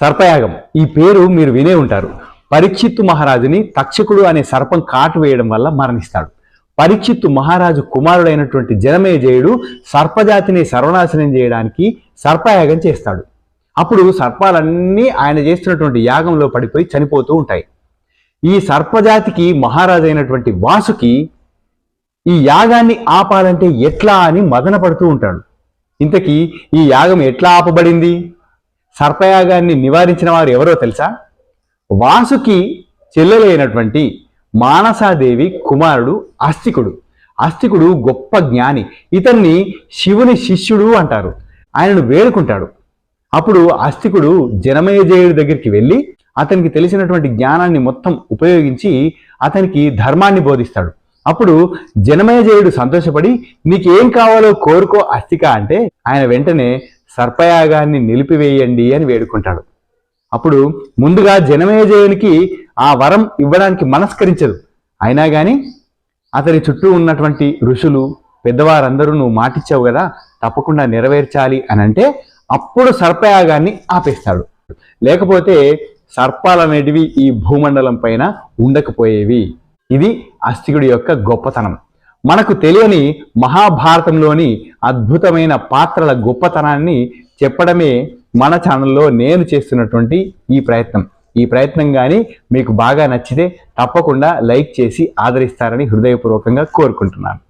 సర్పయాగం. ఈ పేరు మీరు వినే ఉంటారు. పరీక్షిత్తు మహారాజుని తక్షకుడు అనే సర్పం కాటు వేయడం వల్ల మరణిస్తాడు. పరీక్షిత్తు మహారాజు కుమారుడైనటువంటి జనమేజయుడు సర్పజాతిని సర్వనాశనం చేయడానికి సర్పయాగం చేస్తాడు. అప్పుడు సర్పాలన్నీ ఆయన చేస్తున్నటువంటి యాగంలో పడిపోయి చనిపోతూ ఉంటాయి. ఈ సర్పజాతికి మహారాజు అయినటువంటి వాసుకి ఈ యాగాన్ని ఆపాలంటే ఎట్లా అని మదన పడుతూ ఉంటాడు. ఇంతకీ ఈ యాగం ఎట్లా ఆపబడింది? సర్పయాగాన్ని నివారించిన వారు ఎవరో తెలుసా? వాసుకి చెల్లెలైనటువంటి మానసాదేవి కుమారుడు అస్తికుడు. అస్తికుడు గొప్ప జ్ఞాని. ఇతన్ని శివుని శిష్యుడు అంటారు. ఆయనను వేడుకుంటాడు. అప్పుడు అస్తికుడు జనమేజయుడి దగ్గరికి వెళ్ళి అతనికి తెలిసినటువంటి జ్ఞానాన్ని మొత్తం ఉపయోగించి అతనికి ధర్మాన్ని బోధిస్తాడు. అప్పుడు జనమేజయుడు సంతోషపడి నీకేం కావాలో కోరుకో అస్తిక అంటే ఆయన వెంటనే సర్పయాగాన్ని నిలిపివేయండి అని వేడుకుంటాడు. అప్పుడు ముందుగా జనమేజయునికి ఆ వరం ఇవ్వడానికి మనస్కరించదు. అయినా కానీ అతని చుట్టూ ఉన్నటువంటి ఋషులు పెద్దవారందరూ నువ్వు మాటిచ్చావు కదా తప్పకుండా నెరవేర్చాలి అని అంటే అప్పుడు సర్పయాగాన్ని ఆపేస్తాడు. లేకపోతే సర్పాలు అనేటివి ఈ భూమండలం పైన ఉండకపోయేవి. ఇది అస్థికుడి యొక్క గొప్పతనం. మనకు తెలియని మహాభారతంలోని అద్భుతమైన పాత్రల గొప్పతనాన్ని చెప్పడమే మన ఛానల్లో నేను చేస్తున్నటువంటి ఈ ప్రయత్నం. ఈ ప్రయత్నం కానీ మీకు బాగా నచ్చితే తప్పకుండా లైక్ చేసి ఆదరిస్తారని హృదయపూర్వకంగా కోరుకుంటున్నాను.